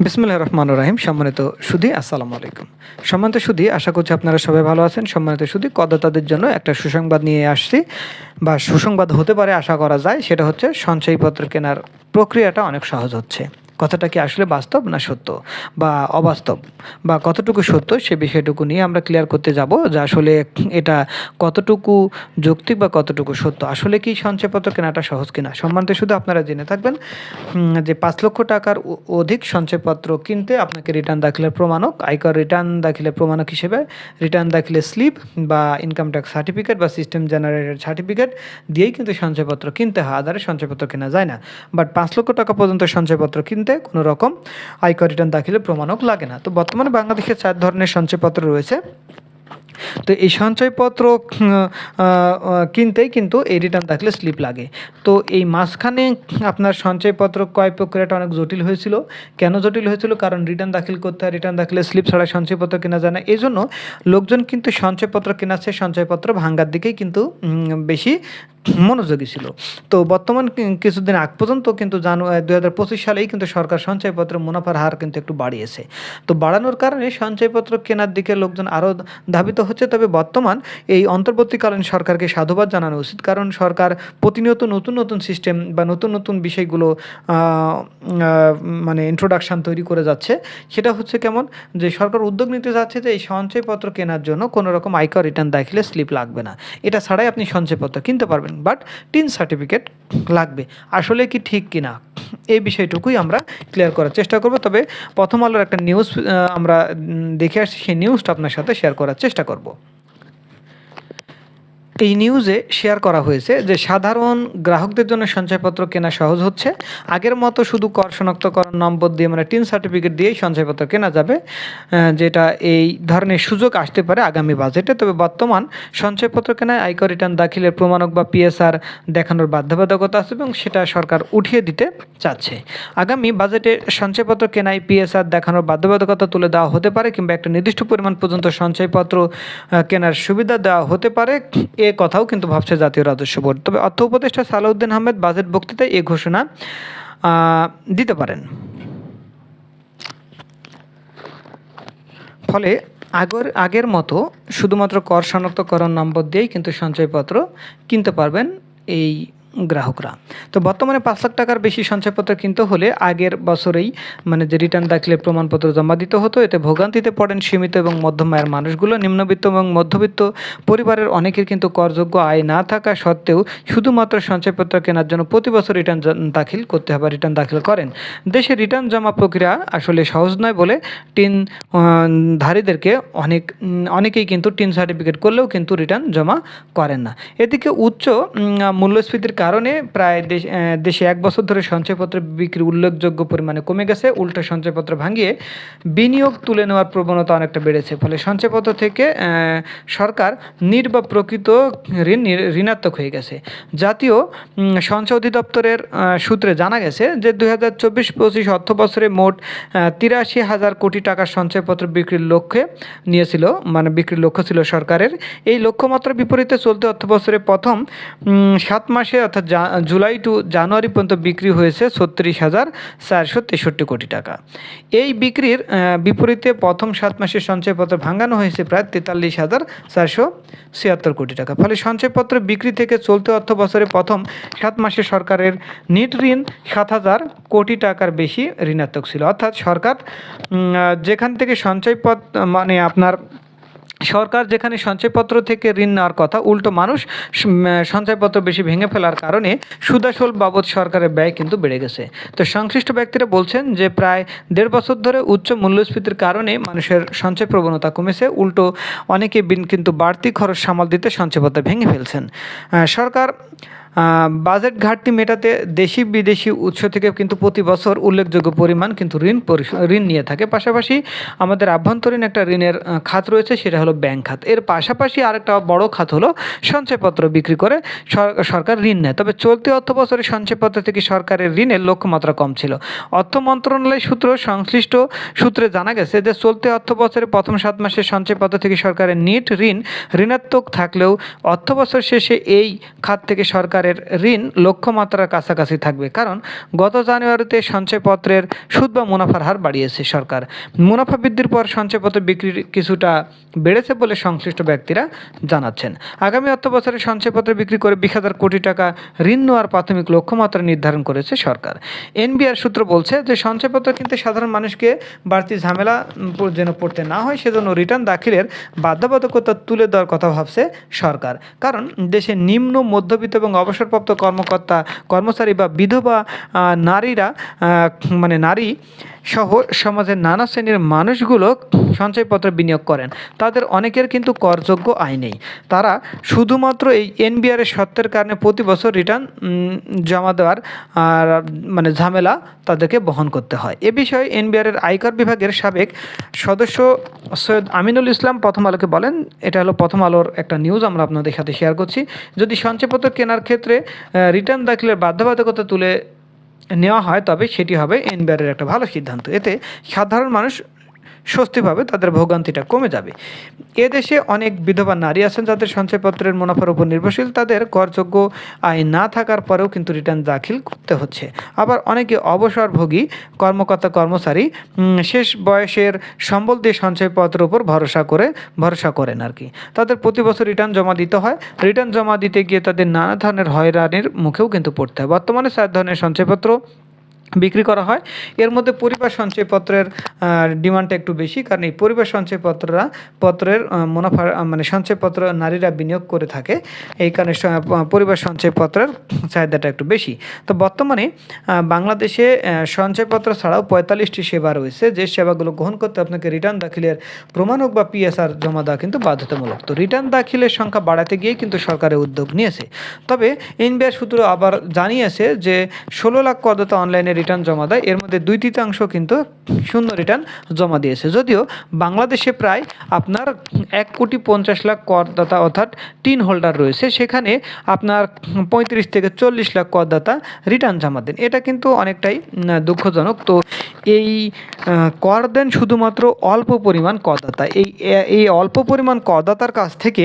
বিসমুল্লাহ রহমান রাহিম। সম্মানিত সুধী, আসসালামু আলাইকুম। সম্মানিত সুধী, আশা করছি আপনারা সবাই ভালো আছেন। সম্মানিত সুধী কদাতাদের জন্য একটা সুসংবাদ নিয়ে আসছি। বা সুসংবাদ হতে পারে, আশা করা যায়। সেটা হচ্ছে, সঞ্চয়পত্র কেনার প্রক্রিয়াটা অনেক সহজ হচ্ছে। কথাটা কি আসলে বাস্তব না সত্য? বা অবাস্তব? বা কতটুকু সত্য সে বিষয়টুকু নিয়ে আমরা ক্লিয়ার করতে যাব যে আসলে এটা কতটুকু যৌক্তিক বা কতটুকু সত্য? আসলে কি সঞ্চয়পত্র কেনাটা সহজ কিনা? সম্মানিত শুধু আপনারা জেনে থাকবেন যে পাঁচ লক্ষ টাকার অধিক সঞ্চয়পত্র কিনতে আপনাকে রিটার্ন দাখিলের প্রমাণক, আয়কর রিটার্ন দাখিলের প্রমাণক হিসেবে রিটার্ন দাখিলের স্লিপ বা ইনকাম ট্যাক্স সার্টিফিকেট বা সিস্টেম জেনারেটেড সার্টিফিকেট দিয়েই কিন্তু সঞ্চয়পত্র কিনতে হয়। আধারে সঞ্চয়পত্র কেনা যায় না। বাট পাঁচ লক্ষ টাকা পর্যন্ত সঞ্চয়পত্র কিনতে কোনো রকম আয়কর রিটার্ন দাখিলের প্রমাণক লাগে না। তো বর্তমানে বাংলাদেশে চার ধরনের সঞ্চয়পত্র রয়েছে। তো এই সঞ্চয়পত্র কিনতেই কিন্তু এই রিটার্ন দাখিলে স্লিপ লাগে। তো এই মাঝখানে আপনার সঞ্চয়পত্র ক্রয় প্রক্রিয়াটা অনেক জটিল হয়েছিল। কেন জটিল হয়েছিল? কারণ রিটার্ন দাখিল করতে হয়, রিটার্ন দাখিলে স্লিপ ছাড়া সঞ্চয়পত্র কেনা যায় না। এই জন্য লোকজন কিন্তু সঞ্চয়পত্র কেনাচ্ছে সঞ্চয়পত্র ভাঙ্গার দিকেই কিন্তু বেশি মনোযোগী ছিল। তো বর্তমান কিছুদিন আগ পর্যন্ত কিন্তু জানুয়ারি দু হাজার পঁচিশ সালেই কিন্তু সরকার সঞ্চয়পত্র মুনাফার হার কিন্তু একটু বাড়িয়েছে। তো বাড়ানোর কারণে সঞ্চয়পত্র কেনার দিকে লোকজন আরও ধাবিত হচ্ছে। তবে বর্তমান এই অন্তর্বর্তীকালীন সরকারকে সাধুবাদ জানানো উচিত। কারণ সরকার প্রতিনিয়ত নতুন নতুন সিস্টেম বা নতুন নতুন বিষয়গুলো মানে ইন্ট্রোডাকশান তৈরি করে যাচ্ছে। সেটা হচ্ছে কেমন, যে সরকার উদ্যোগ নিতে যাচ্ছে যে এই সঞ্চয়পত্র কেনার জন্য কোনো রকম আয়কর রিটার্ন দাখিলে স্লিপ লাগবে না। এটা ছাড়াই আপনি সঞ্চয়পত্র কিনতে পারবেন। বাট টিন সার্টিফিকেট লাগবে। আসলে কি ঠিক কি না এই বিষয়টুকুই আমরা ক্লিয়ার করার চেষ্টা করব। তবে প্রথম আলোর একটা নিউজ আমরা দেখে আসছি, সেই নিউজটা আপনার সাথে শেয়ার করার চেষ্টা করব। এই নিউজে শেয়ার করা হয়েছে যে সাধারণ গ্রাহকদের জন্য সঞ্চয়পত্র কেনা সহজ হচ্ছে। আগের মতো শুধু কর শনাক্তকরণ নম্বর দিয়ে মানে টিন সার্টিফিকেট দিয়েই সঞ্চয়পত্র কেনা যাবে যেটা এই ধরনের সুযোগ আসতে পারে আগামী বাজেটে তবে বর্তমান সঞ্চয়পত্র কেনায় আয়কর রিটার্ন দাখিলের প্রমাণক বা পিএসআর দেখানোর বাধ্যবাধকতা আছে এবং সেটা সরকার উঠিয়ে দিতে চাচ্ছে। আগামী বাজেটে সঞ্চয়পত্র কেনায় পিএসআর দেখানোর বাধ্যবাধকতা তুলে দেওয়া হতে পারে কিংবা একটা নির্দিষ্ট পরিমাণ পর্যন্ত সঞ্চয়পত্র কেনার সুবিধা দেওয়া হতে পারে। এ কথাও কিন্তু ভাবছে জাতীয় রাজস্ব বোর্ড। তবে অর্থ উপদেষ্টা সালাউদ্দিন আহমেদ বাজেট বক্তৃতায় এ ঘোষণা দিতে পারেন। ফলে আগর, আগের মতো শুধুমাত্র কর শনাক্তকরণ নম্বর দিয়েই কিন্তু সঞ্চয়পত্র কিনতে পারবেন এই গ্রাহকরা। তো বর্তমানে পাঁচ লাখ টাকার বেশি সঞ্চয়পত্র কিনতে হলে আগের বছরেই মানে যে রিটার্ন দাখিলের প্রমাণপত্র জমা দিতে হতো, এতে ভোগান্তিতে পড়েন সীমিত এবং মধ্যম আয়ের মানুষগুলো। নিম্নবিত্ত এবং মধ্যবিত্ত পরিবারের অনেকের কিন্তু করযোগ্য আয় না থাকা সত্ত্বেও শুধুমাত্র সঞ্চয়পত্র কেনার জন্য প্রতি বছর রিটার্ন দাখিল করতে হবে রিটার্ন দাখিল করেন। দেশে রিটার্ন জমা প্রক্রিয়া আসলে সহজ নয় বলে টিন ধারীদেরকে অনেক অনেকেই কিন্তু টিন সার্টিফিকেট করলেও কিন্তু রিটার্ন জমা করেন না। এদিকে উচ্চ মূল্যস্ফীতির কারণে প্রায় দেশ এক বছর ধরে সঞ্চয়পত্র বিক্রি উল্লেখযোগ্য পরিমাণে কমে গেছে। উল্টো সঞ্চয়পত্র ভাঙিয়ে বিনিয়োগ তুলে নেওয়ার প্রবণতা অনেকটা বেড়েছে। ফলে সঞ্চয়পত্র থেকে সরকার নির বা প্রকৃত ঋণ ঋণাত্মক হয়ে গেছে। জাতীয় সঞ্চয় অধিদপ্তরের সূত্রে জানা গেছে যে দুই হাজার চব্বিশ পঁচিশ অর্থ বছরে মোট তিরাশি হাজার কোটি টাকার সঞ্চয়পত্র বিক্রির লক্ষ্যে নিয়েছিল মানে বিক্রির লক্ষ্য ছিল সরকারের। এই লক্ষ্যমাত্রার বিপরীতে চলতি অর্থ বছরে প্রথম সাত মাসে অর্থাৎ জুলাই টু জানুয়ারি পর্যন্ত বিক্রি হয়েছে ছত্রিশ হাজার চারশো তেষট্টি কোটি টাকা। এই বিক্রির বিপরীতে প্রথম সাত মাসের সঞ্চয়পত্র ভাঙানো হয়েছে প্রায় তেতাল্লিশ হাজার চারশো ছিয়াত্তর কোটি টাকা। ফলে সঞ্চয়পত্র বিক্রি থেকে চলতি অর্থ বছরে প্রথম সাত মাসে সরকারের নিট ঋণ সাত হাজার কোটি টাকার বেশি ঋণাত্মক ছিল। অর্থাৎ সরকার যেখান থেকে সঞ্চয়পত্র মানে আপনার সরকার যেখানে সঞ্চয়পত্র থেকে ঋণ নেওয়ার কথা, উল্টো মানুষ সঞ্চয়পত্র বেশি ভেঙে ফেলার কারণে সুদাসল বাবদ সরকারের ব্যয় কিন্তু বেড়ে গেছে। তো সংশ্লিষ্ট ব্যক্তিরা বলছেন যে, প্রায় দেড় বছর ধরে উচ্চ মূল্যস্ফীতির কারণে মানুষের সঞ্চয় প্রবণতা কমেছে। উল্টো অনেকে কিন্তু বাড়তি খরচ সামাল দিতে সঞ্চয়পত্র ভেঙে ফেলছেন। সরকার বাজেট ঘাটতি মেটাতে দেশি বিদেশি উৎস থেকে কিন্তু প্রতি বছর উল্লেখযোগ্য পরিমাণ কিন্তু ঋণ ঋণ নিয়ে থাকে। পাশাপাশি আমাদের আভ্যন্তরীণ একটা ঋণের খাত রয়েছে, সেটা হলো ব্যাংক খাত। এর পাশাপাশি আরেকটা বড় খাত হলো সঞ্চয়পত্র বিক্রি করে সরকার ঋণ নেয়। তবে চলতি অর্থ বছরে সঞ্চয়পত্র থেকে সরকারের ঋণের লক্ষ্যমাত্রা কম ছিল। অর্থ মন্ত্রণালয় সূত্র সংশ্লিষ্ট সূত্রে জানা গেছে যে, চলতি অর্থ বছরে প্রথম সাত মাসের সঞ্চয়পত্র থেকে সরকারের নিট ঋণ, ঋণাত্মক থাকলেও অর্থ বছর শেষে এই খাত থেকে সরকার টাকারের ঋণ লক্ষ্যমাত্রার কাছাকাছি থাকবে। কারণ গত জানুয়ারিতে সঞ্চয়পত্রের সুদ বা মুনাফার হার বাড়িয়েছে সরকার। মুনাফা বৃদ্ধির পর সঞ্চয়পত্র বিক্রির কিছুটা বেড়েছে বলে সংশ্লিষ্ট ব্যক্তিরা জানাচ্ছেন। আগামী অর্থ বছরে সঞ্চয়পত্র বিক্রি করে বিশ হাজার কোটি টাকা ঋণ নেওয়ার প্রাথমিক লক্ষ্যমাত্রা নির্ধারণ করেছে সরকার। এনবিআর সূত্র বলছে যে, সঞ্চয়পত্র কিনতে সাধারণ মানুষকে বাড়তি ঝামেলা যেন পড়তে না হয়, সেজন্য রিটার্ন দাখিলের বাধ্যবাধকতা তুলে দেওয়ার কথা ভাবছে সরকার। কারণ দেশে নিম্ন, মধ্যবিত্ত এবং অবসরপ্রাপ্ত কর্মকর্তা, কর্মচারী বা বিধবা নারীরা মানে নারী সহ সমাজের নানা শ্রেণির মানুষগুলো সঞ্চয়পত্র বিনিয়োগ করেন। তাদের অনেকের কিন্তু করযোগ্য আয় নেই। তারা শুধুমাত্র এই এনবিআর এর সত্যের কারণে প্রতি বছর রিটার্ন জমা দেওয়ার, আর মানে ঝামেলা তাদেরকে বহন করতে হয়। এ বিষয়ে এনবিআর এর আয়কর বিভাগের সাবেক সদস্য সৈয়দ আমিনুল ইসলাম প্রথম আলোকে বলেন, এটা হলো প্রথম আলোর একটা নিউজ আমরা আপনাদের সাথে শেয়ার করছি। যদি সঞ্চয়পত্র কেনার ক্ষেত্রে রিটার্ন দাখিলের বাধ্যবাধকতা তুলে নেওয়া হয়, তবে সেটি হবে এনবিআরের একটা ভালো সিদ্ধান্ত। এতে সাধারণ মানুষ স্বস্তি পাবে তাদের ভোগান্তিটা কমে যাবে। এদেশে অনেক বিধবা নারী আছেন যাদের সঞ্চয়পত্রের মুনাফার উপর নির্ভরশীল। তাদের করযোগ্য আয় না থাকার পরেও কিন্তু রিটার্ন দাখিল করতে হচ্ছে। আবার অনেকে অবসরভোগী, কর্মকর্তা, কর্মচারী শেষ বয়সের সম্বল দিয়ে সঞ্চয়পত্রের উপর ভরসা করে, ভরসা করেন আর কি। তাদের প্রতি বছর রিটার্ন জমা দিতে হয়। রিটার্ন জমা দিতে গিয়ে তাদের নানা ধরনের হয়রানির মুখেও কিন্তু পড়তে হয়। বর্তমানে চার ধরনের সঞ্চয়পত্র বিক্রি করা হয়। এর মধ্যে পরিবার সঞ্চয়পত্রের ডিমান্ডটা একটু বেশি, কারণ এই পরিবার সঞ্চয়পত্ররা পত্রের মুনাফা মানে সঞ্চয়পত্র নারীরা বিনিয়োগ করে থাকে। এই কারণে পরিবার সঞ্চয়পত্রের চাহিদাটা একটু বেশি। তো বর্তমানে বাংলাদেশে সঞ্চয়পত্র ছাড়াও পঁয়তাল্লিশটি সেবা রয়েছে। যে সেবাগুলো গ্রহণ করতে আপনাকে রিটার্ন দাখিলের প্রমাণ হোক বা পিএসআর জমা দেওয়া কিন্তু বাধ্যতামূলক। তো রিটার্ন দাখিলের সংখ্যা বাড়াতে গিয়ে কিন্তু সরকারের উদ্যোগ নিয়েছে। তবে এনবিআর সূত্র আবার জানিয়েছে যে, ষোলো লাখ করদাতা অনলাইনে রিটার্ন জমা দেয়। এর মধ্যে দুই তৃতীয়াংশ কিন্তু শূন্য রিটার্ন জমা দিয়েছে। যদিও বাংলাদেশে প্রায় আপনার এক কোটি পঞ্চাশ লাখ করদাতা অর্থাৎ টিন হোল্ডার রয়েছে। সেখানে আপনার পঁয়ত্রিশ থেকে চল্লিশ লাখ করদাতা রিটার্ন জমা দেন। এটা কিন্তু অনেকটাই দুঃখজনক। তো এই কর দেন শুধুমাত্র অল্প পরিমাণ করদাতা। এই এই অল্প পরিমাণ করদাতার কাছ থেকে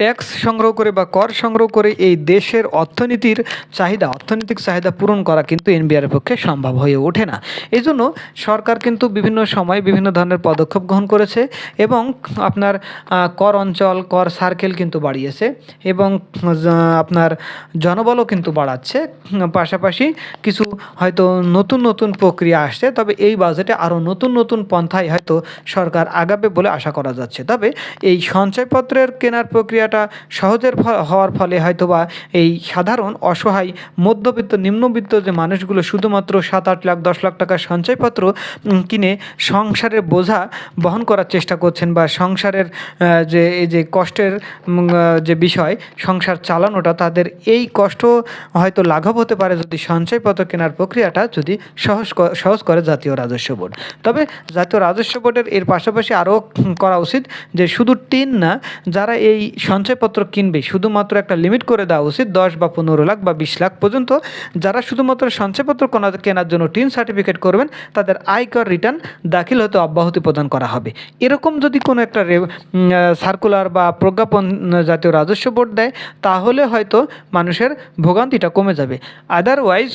ট্যাক্স সংগ্রহ করে বা কর সংগ্রহ করে এই দেশের অর্থনীতির চাহিদা, অর্থনৈতিক চাহিদা পূরণ করা কিন্তু এনবিআর পক্ষে সম্ভব হয়ে ওঠে না। এই জন্য সরকার কিন্তু বিভিন্ন সময় বিভিন্ন ধরনের পদক্ষেপ গ্রহণ করেছে এবং আপনার কর অঞ্চল, কর সার্কেল কিন্তু বাড়িয়েছে এবং আপনার জনবলও কিন্তু বাড়াচ্ছে। পাশাপাশি কিছু হয়তো নতুন নতুন প্রক্রিয়া আসছে, তবে এই বাজেটে আরও নতুন নতুন পন্থায় হয়তো সরকার আগাবে বলে আশা করা যাচ্ছে। তবে এই সঞ্চয়পত্রের কেনার প্রক্রিয়াটা সহজের হওয়ার ফলে হয়তোবা এই সাধারণ অসহায় মধ্যবিত্ত, নিম্নবিত্ত যে মানুষগুলো শুধুমাত্র সাত আট লাখ, দশ লাখ টাকার সঞ্চয়পত্র কিনে সংসারের বোঝা বহন করার চেষ্টা করছেন বা সংসারের যে, এই যে কষ্টের যে বিষয়, সংসার চালানোটা, তাদের এই কষ্ট হয়তো লাঘব হতে পারে যদি সঞ্চয়পত্র কেনার প্রক্রিয়াটা যদি সহজ সহজ করে জাতীয় রাজস্ব বোর্ড। তবে জাতীয় রাজস্ব বোর্ডের এর পাশাপাশি আরও করা উচিত যে শুধু টিন না, যারা এই সঞ্চয়পত্র কিনবে, শুধুমাত্র একটা লিমিট করে দেওয়া উচিত, দশ বা পনেরো লাখ বা বিশ লাখ পর্যন্ত। যারা শুধুমাত্র সঞ্চয়পত্র কেনার জন্য টিন সার্টিফিকেট করবেন, তাদের আয়কর রিটার্ন দাখিল হতে অব্যাহতি প্রদান করা হবে। এরকম যদি কোনো একটা সার্কুলার বা প্রজ্ঞাপন জাতীয় রাজস্ব বোর্ড দেয়, তাহলে হয়তো মানুষের ভোগান্তিটা কমে যাবে। আদারওয়াইজ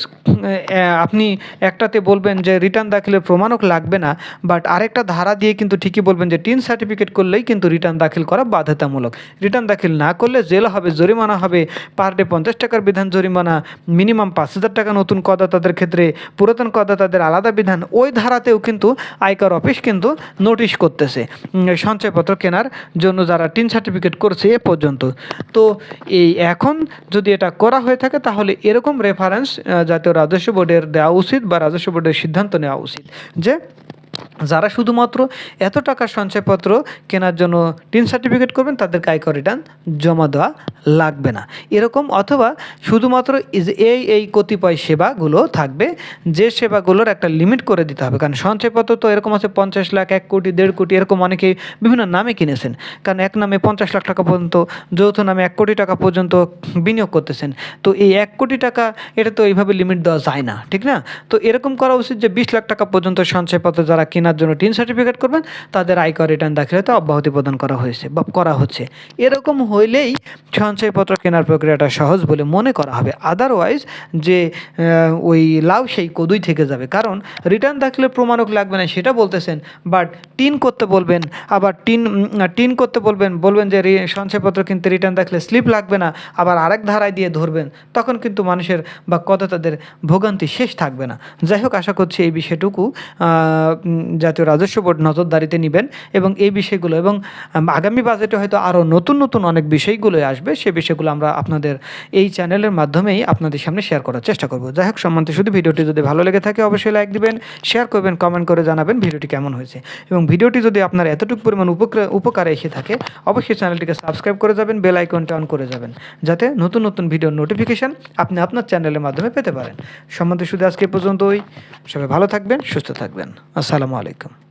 আপনি একটাতে বলবেন যে রিটার্ন দাখিলের প্রমাণক লাগবে না বাট আরেকটা ধারা দিয়ে কিন্তু ঠিকই বলবেন যে টিন সার্টিফিকেট করলেই কিন্তু রিটার্ন দাখিল করা বাধ্যতামূলক। রিটার্ন দাখিল না করলে জেল হবে, জরিমানা হবে। পার ডে পঞ্চাশ টাকার বিধান জরিমানা, মিনিমাম পাঁচ হাজার টাকা নতুন করদাতাদের ক্ষেত্রে, পুরাতন করদাতাদের আলাদা বিধান। ওই ধারাতেও কিন্তু আয়কর অফিস কিন্তু নোটিশ করতেছে। সঞ্চয়পত্র কেনার জন্য যারা টিন সার্টিফিকেট করছে এ পর্যন্ত। তো এই এখন যদি এটা করা হয়ে থাকে, তাহলে এরকম রেফারেন্স জাতীয় রাজস্ব বোর্ডের দেওয়া উচিত বা রাজস্ব বোর্ডের সিদ্ধান্ত নেওয়া উচিত যে যারা শুধুমাত্র এত টাকার সঞ্চয়পত্র কেনার জন্য টিন সার্টিফিকেট করবেন, তাদেরকে আয়কর রিটার্ন জমা দেওয়া লাগবে না। এরকম অথবা শুধুমাত্র এই এই কতিপয় সেবাগুলো থাকবে, যে সেবাগুলোর একটা লিমিট করে দিতে হবে। কারণ সঞ্চয়পত্র তো এরকম আছে, পঞ্চাশ লাখ, এক কোটি, দেড় কোটি, এরকম অনেকেই বিভিন্ন নামে কিনেছেন। কারণ এক নামে পঞ্চাশ লাখ টাকা পর্যন্ত, যৌথ নামে এক কোটি টাকা পর্যন্ত বিনিয়োগ করতেছেন। তো এই এক কোটি টাকা, এটা তো এইভাবে লিমিট দেওয়া যায় না, ঠিক না? তো এরকম করা উচিত যে বিশ লাখ টাকা পর্যন্ত সঞ্চয়পত্র যারা কিনা কেনার জন্য টিন সার্টিফিকেট করবেন, তাদের আয়কর রিটার্ন দাখিলাতে অব্যাহতি প্রদান করা হয়েছে, বা করা হচ্ছে। এরকম হইলেই সঞ্চয়পত্র কেনার প্রক্রিয়াটা সহজ বলে মনে করা হবে। আদারওয়াইজ যে ওই লাউ সেই কদুই থেকে যাবে। কারণ রিটার্ন দাখিলে প্রমাণক লাগবে না, সেটা বলতেছেন। বাট টিন করতে বলবেন, আবার টিন টিন করতে বলবেন বলবেন যে সঞ্চয়পত্র কিনতে রিটার্ন দাখিলে স্লিপ লাগবে না, আবার আরেক ধারায় দিয়ে ধরবেন, তখন কিন্তু মানুষের বা কত তাদের ভোগান্তি শেষ থাকবে না। যাই হোক, আশা করছি এই বিষয়টুকু জাতীয় রাজস্ব বোর্ড নজরদারিতে নেবেন এবং এই বিষয়গুলো এবং আগামী বাজেটে হয়তো আরও নতুন নতুন অনেক বিষয়গুলোই আসবে, সে বিষয়গুলো আমরা আপনাদের এই চ্যানেলের মাধ্যমেই আপনাদের সামনে শেয়ার করার চেষ্টা করব। যাই হোক সম্বন্ধে শুধু ভিডিওটি যদি ভালো লেগে থাকে অবশ্যই লাইক দিবেন, শেয়ার করবেন, কমেন্ট করে জানাবেন ভিডিওটি কেমন হয়েছে। এবং ভিডিওটি যদি আপনার এতটুকু পরিমাণ উপকার এসে থাকে, অবশ্যই চ্যানেলটিকে সাবস্ক্রাইব করে যাবেন, বেল আইকনটা অন করে যাবেন, যাতে নতুন নতুন ভিডিওর নোটিফিকেশান আপনি আপনার চ্যানেলের মাধ্যমে পেতে পারেন। সম্বন্ধে শুধু আজকে পর্যন্তই, সবাই ভালো থাকবেন, সুস্থ থাকবেন। আসসালামু আলাইকুম